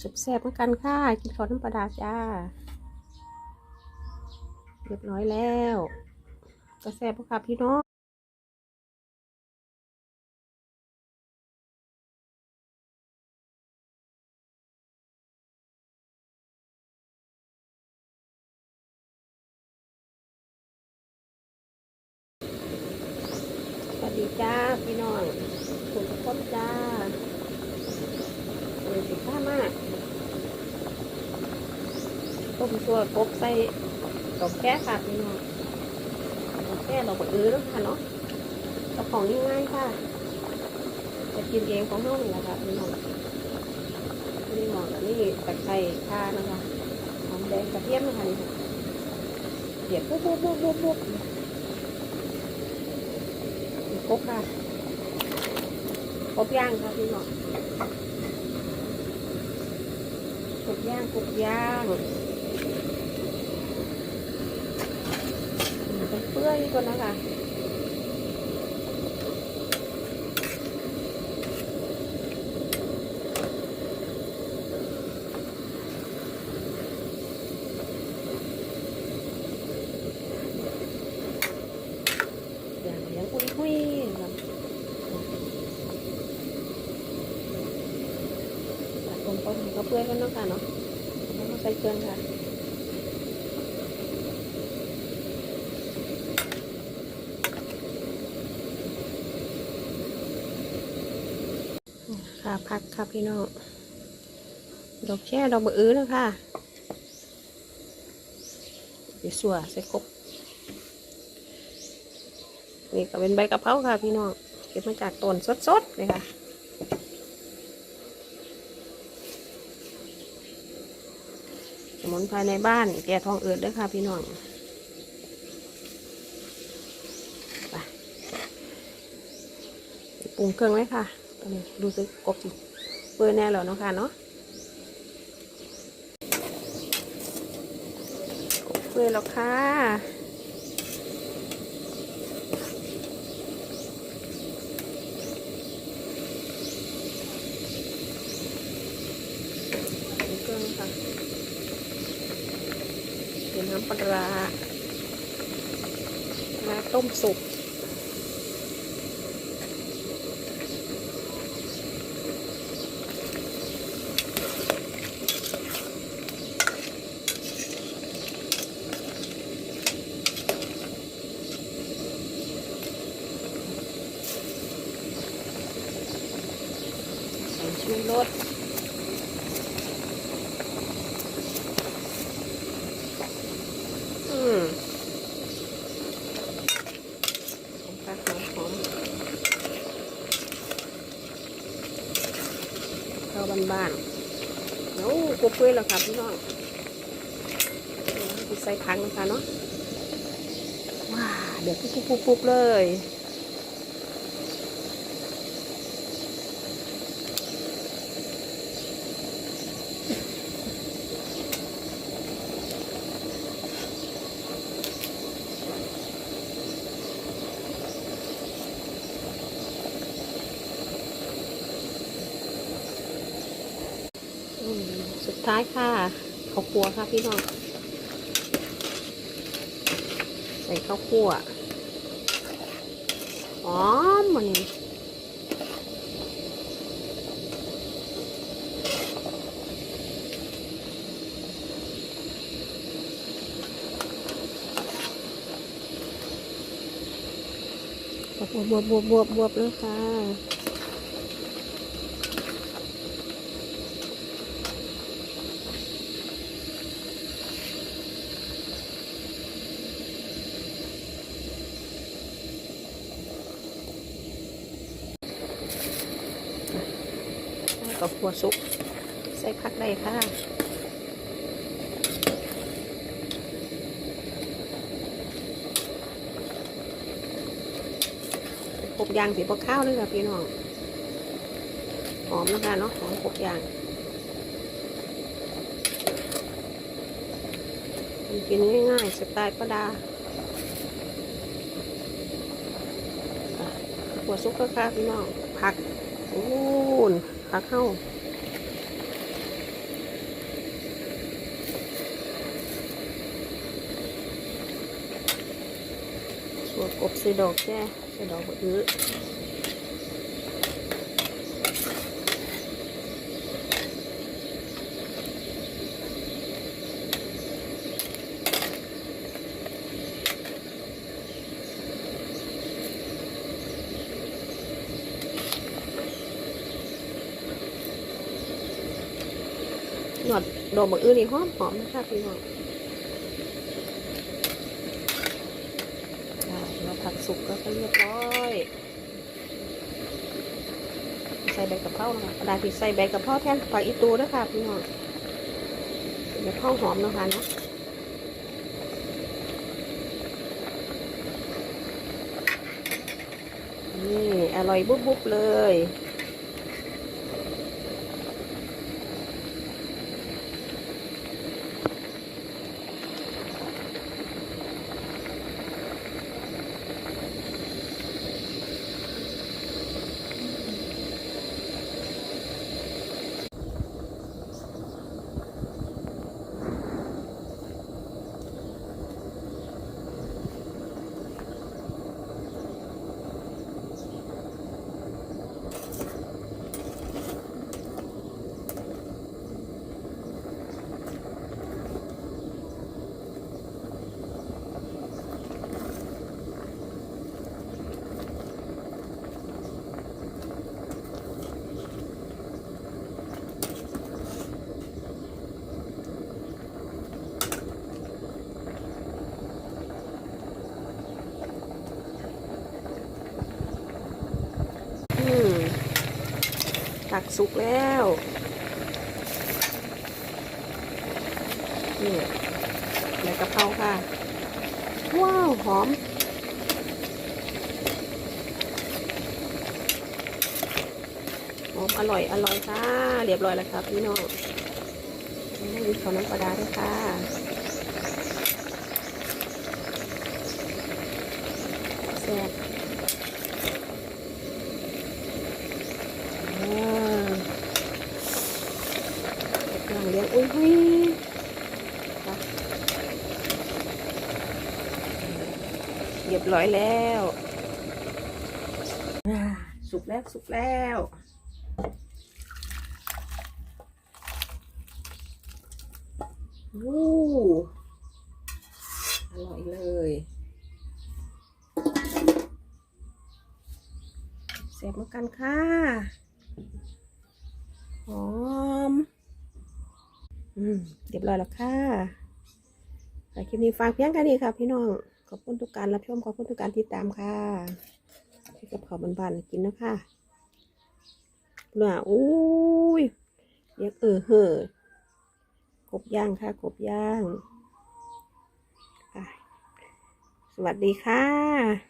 สบแซ่บเหมือนกันค่ะ กินข้าวน้ำปลาดาจ้า เรียบร้อยแล้วจะแซ่บค่ะพี่น้องสวัสดีจ้าพี่น้องคุณทุกคนจ้าเออสิข้ามาก ต้มตัวกบใส่ดอกแก้ค่ะพี่น้องดอกแก้ดอกบอื้อแล้วค่ะเนาะกระของง่ายๆค่ะจะกินเองของห้องนี่แหละค่ะพี่น้องนี่หมอนนนี้ตะไคร้ข่านะคะหอมแดงกระเทียมนะคะนี่เดี๋ยวปุ๊บปุ๊บปุ๊บปุ๊บปุ๊บกบค่ะกบย่างค่ะพี่น้องกบย่างกบย่างเป็ นเปื่อยก่อนนะคะอย่างเลี้ยงปุ้ยแบบตัดตรงต้นก็เปื่อยกันเนาะค่ะเนาะแล้วมาใส่เครื่องค่ะ ค่ะพักค่ะพี่น้องดอกแช่ดอกบะอื้อแล้วค่ะเดี๋ยวสัวใส่ครบนี่ก็เป็นใบกะเพราค่ะพี่น้องเก็บมาจากต้นสดๆเลยค่ะสมุนไพรในบ้านแก่ทองเอืดด้วยค่ะพี่น้องไปปรุงเครื่องไว้ค่ะ ตอนนี้ดูสึกกบจิเปื่อแน่แล้วเนาะค่ะเนาะกบเปื่อแล้วค่ะเป็นน้ำปลาร้ามาต้มสุกใส่ชูรส อืมหอมค่ะหอมหอมเข้า บ้านๆแล้วกบเปื่อยแล้วค่ะพี่น้องใส่ถังนะคะเนาะว้าเดี๋ยวปุ๊บปุ๊บปุ๊บปุ๊บเลย อืม สุดท้ายค่ะข้าวคั่วค่ะพี่น้อง ใส่ข้าวคั่วหอมมันนี้บวบบวบบวบบวบบวบเลยค่ะ แล้วก็ขัวสุก ใส่ผักได้ค่ะกบยางสีพวกข้าวเลยค่ะพี่น้อง หอมนะคะเนาะหอมกบยางกินง่ายๆสไตล์ป้าดาอะขัวสุกก็ค่ะพี่น้อง ผักโอ้ ปัเข้าสวกบสีดอกแก่สีดอกอื้อ หยอดดอกบะอื้อนี่หอมหอมนะคะพี่น้องอ่าเราผัดสุกแล้วก็เรียบร้อย ใส่ใบกะเพรานะคะกระดาษที่ใส่ใบกะเพราแทนผักอีตูด้วยค่ะพี่น้องเดี๋ยวข้าวหอมนะคะนะนี่อร่อยบุ๊บๆเลย อืม ผักสุกแล้วนี่ใบกะเพราค่ะ ว้าว หอม หอม อร่อย อร่อยค่ะ เรียบร้อยแล้วครับพี่น้องไม่มีขอน้ำปลาดาด้วยค่ะแซ่บอ่าเด็กกำลังเลี้ยงอุ้ยหุยค่ะเรี ยบร้อยแล้ว สุกแล้วสุกแล้วโอ้อร่อยเลยเสียบเหมือนกันค่ะหอมอืมเรียบร้อยแล้วค่ะครคลิปนี้ฟังเพียงแค่นี้ค่ะพี่น้อง ขอบคุณทุกการรับชมขอบคุณทุกการติดตามค่ะที่กับข้าบานๆกินนะค่ะเนื้ออุ้ยเรียกเออเหอะกบย่างค่ะกบย่าง สวัสดีค่ะ